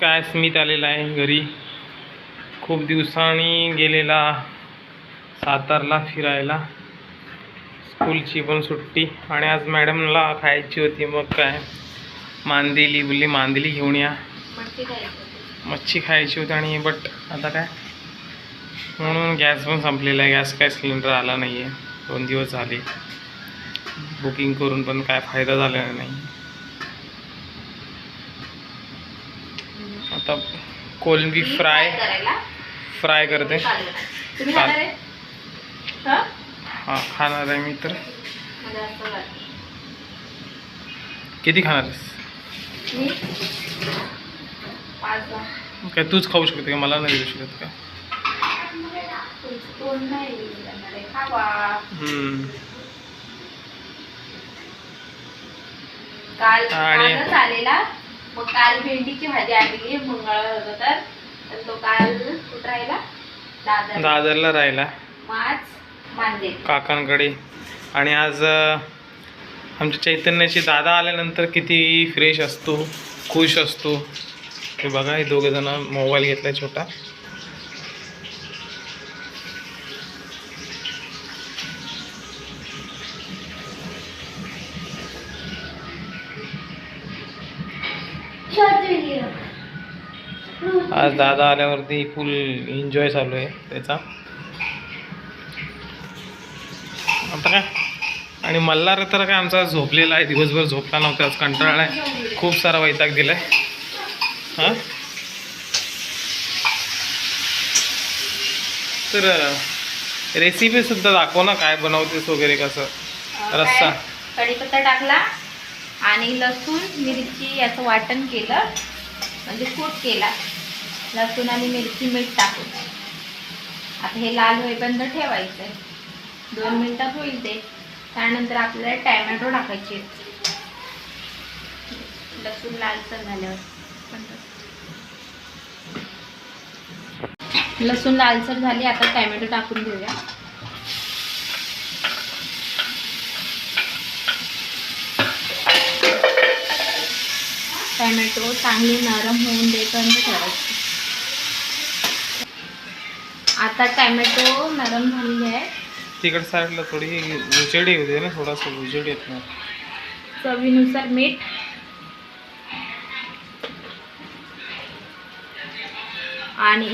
काय स्मित आलेला आहे घरी. खूप दिवसांनी गेलेला सातारला फिरायला. स्कूलची पण सुट्टी आणि आज मॅडमला खायची होती. मग काय? मांदेली बोलली मांदेली घेऊन या. मच्छी खायची होती. आणि बट आता काय? म्हणून गॅस पण संपलेला आहे. गॅस काय सिलेंडर आला नाही आहे दोन दिवस झाले. बुकिंग करून पण काय फायदा झालेला नाही. आता कोलंबी फ्राय फ्राय करते. हं? हा? खाणार आहे मी तर. किती खाणार आहेस. काय तूच खाऊ शकते का? मला नाही देऊ शकत का? आणि- मग काल भेंडीची भाजी आणली मंगळवार होतं तर. तर तो काल कुठं राहिला? दादर दादरला राहिला. माच मांदे काकांकडे आणि आज अं, आमच्या चैतन्याची दादा आल्यानंतर किती फ्रेश असतो खुश असतो. हे बघा हे दोघे जण मोबाईल घेतलाय छोटा. आज दादा आल्यावरती फुल एन्जॉय चालू आहे त्याचा. आता काय? आणि मल्हार तर काय आमचा झोपलेला आहे दिवसभर झोपला नव्हता आज कंटाळा आहे. खूप सारा वैताग दिलाय. हां? तर रेसिपी सुद्धा दाखव ना काय बनवतेस वगैरे कसं? रस्सा. कढीपत्ता टाकला. आणि लसूण मिरची याचं वाटण केलं. म्हणजे कूट केला. लसूण आणि मिरची मीठ टाकून. आता हे लाल होईपर्यंत ठेवायचं. आहे दोन मिनिटात होईल ते. त्यानंतर आपल्याला टॅमॅटो टाकायचे लसूण लालसर झाल्यावर. लसूण लालसर झाली आता टॅमॅटो टाकून घेऊया. टॅमॅटो चांगली नरम होऊन देपर्यंत ठेवायची. आता टॅमॅटो नरम झालेली आहे तिकड साईडला थोडी उजेडी होते ना थोडासा उजेड येत नाही. चवीनुसार मीठ. आणि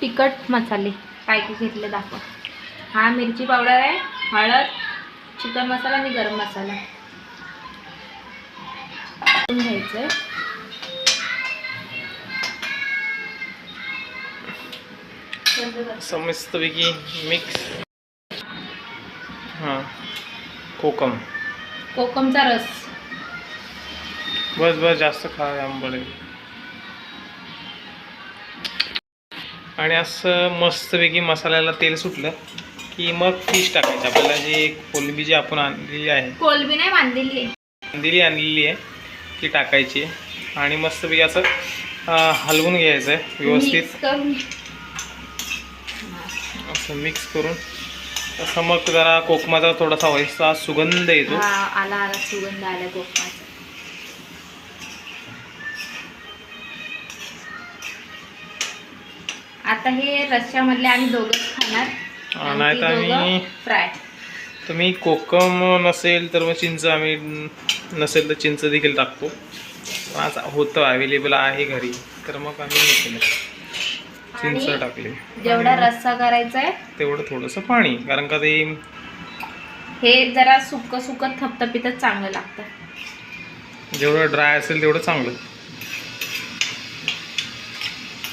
तिखट मसाले. काय काय घेतले दाखवा. हा मिरची पावडर आहे हळद चिकन मसाला आणि गरम मसाला. टाकून घ्यायचं आहे समस्तपैकी मिक्स हां. कोकम. कोकमचा रस. बस बस जास्त खा आंबळे आणि असं मस्तपैकी मसाल्याला तेल सुटलं की मग फिश टाकायची. आपल्याला जी कोलंबी जी आपण आणलेली आहे. कोलबी नाही बांधलेली आहे. दिली आणलेली आहे. ती टाकायची आणि मस्तपैकी असं हलवून घ्यायचं आहे व्यवस्थित. असं मिक्स करून. असं मग जरा कोकमाचा थोडासा व्हायचा सुगंध येतो. आला आला सुगंध आला कोकमाचा. आता हे रश्श्यामधले आम्ही दोघंच खाणार. नाही तर आम्ही फ्राय तुम्ही कोकम नसेल तर मग चिंच आम्ही नसेल तर चिंच देखील टाकतो. आज होतं अवेलेबल आहे घरी. तर मग आम्ही हे केलं. चिंच टाकली. जेवढा रस्सा करायचा आहे तेवढं थोडंसं पाणी. कारण का ते हे जरा सुक्क सुक्क थपथपीतच चांगलं लागतं. जेवढं ड्राय असेल तेवढं चांगलं.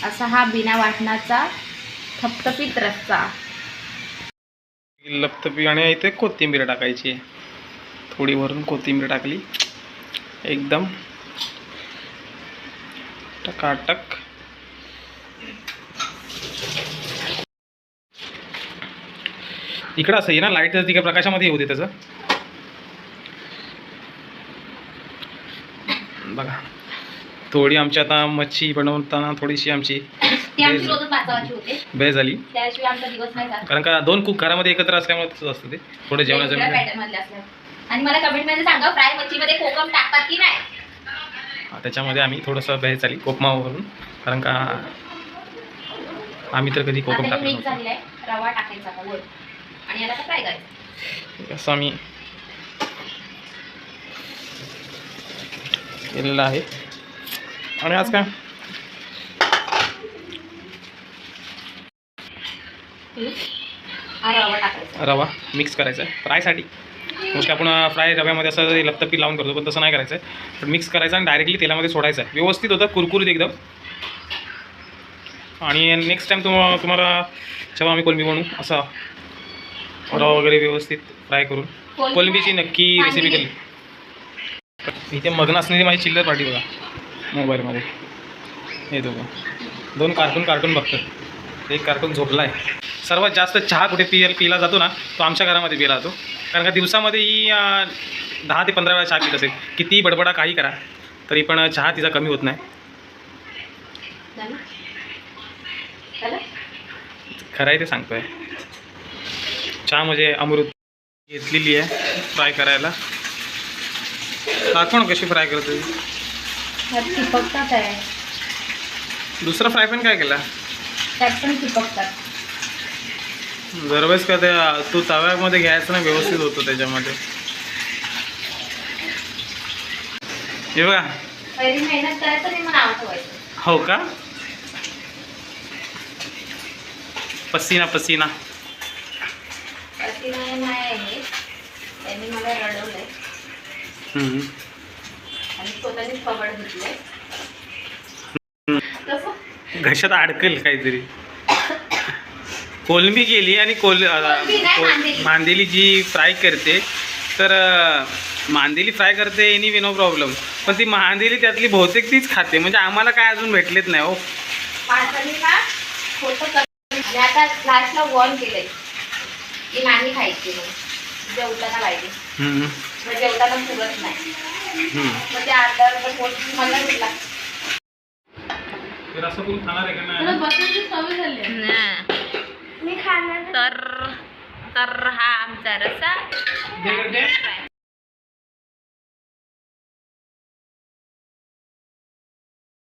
असा हा बिना वाटणाचा थपथपीत रस्सा. लपतपी आणि इथे कोथिंबीर टाकायची आहे. थोडी भरून कोथिंबीर टाकली. एकदम टकाटक. इकडं असं आहे ना लाइट तिकडे प्रकाशामध्ये येऊ दे त्याचं. बघा. थोडी आमची आता मच्छी बनवताना थोडीशी आमची बेळ झाली कारण का दोन कुक घरामध्ये एकत्र असल्यामुळे असतं ते. थोडं जेवणाचं आणि मला कमेंटमध्ये सांगा फ्राय मच्छीमध्ये कोकम टाकतात की नाही? त्याच्यामध्ये आम्ही थोडंसं भेळ चाली कोकमावरून. कारण का आम्ही तर कधी कोकम आता टाकलं मिक्स नव्हतं. झालेलं आहे रवा टाकायचा आता वर आणि याला फ्राय करायचं? असं आम्ही केलेलं आहे. आणि आज काय? हा रवा टाकायचा. रवा मिक्स करायचा आहे. फ्रायसाठी. म्हणजे आपण फ्राय रव्यामध्ये असं लपतपी लावून करतो पण तसं नाही करायचं आहे. पण मिक्स करायचं आणि डायरेक्टली तेलामध्ये सोडायचं आहे. व्यवस्थित होतं कुरकुरीत एकदम. आणि नेक्स्ट टाईम तुम तुम्हाला जेव्हा आम्ही कोलंबी बनवू असा रवा वगैरे व्यवस्थित फ्राय करून. कोलंबीची नक्की रेसिपी केली इथे मग्न असलेली माझी चिल्लर पार्टी बघा. मोबाईलमध्ये. हे तो दोन कार्टून कार्टून बघतात एक कार्टून झोपला आहे सर्वात जास्त चहा कुठे पिय पिला जातो ना तो आमच्या घरामध्ये पिला जातो. कारण का दिवसामध्ये ही दहा ते पंधरा वेळा चहा पित असेल. कितीही बडबडा काही करा तरी पण चहा तिचा कमी होत नाही? खरं आहे ते सांगतोय. चहा म्हणजे अमृत घेतलेली आहे फ्राय करायला. दाखव ना कशी फ्राय करते दुसरा फ्राय पण काय केला? त्यात पण चिपकतात. दरवेळेस का ते तू तव्यामध्ये घ्यायचं ना व्यवस्थित होतो त्याच्यामध्ये. हे बघा. हो का? पसीना पसीना. घशात अडकेल काहीतरी. कोलंबी केली आणि कोल मांदेली. जी फ्राय करते तर मांदेली फ्राय करते एनी नो प्रॉब्लेम. पण ती मांदेली त्यातली बहुतेक तीच खाते. म्हणजे आम्हाला काय अजून भेटलेच नाही हो. माणसाने ना खोटं कर आणि आता लास्टला वॉर्न केलंय. की नाही खायची जेवताना पाहिजे. हम्म. मग जेवताना फुगत नाही. हम्म. मग ते अर्धा अर्धा पोट मला दिला तर असं कोण खाणार आहे का नाही? बसायची सवय झाली आहे. मी खाणार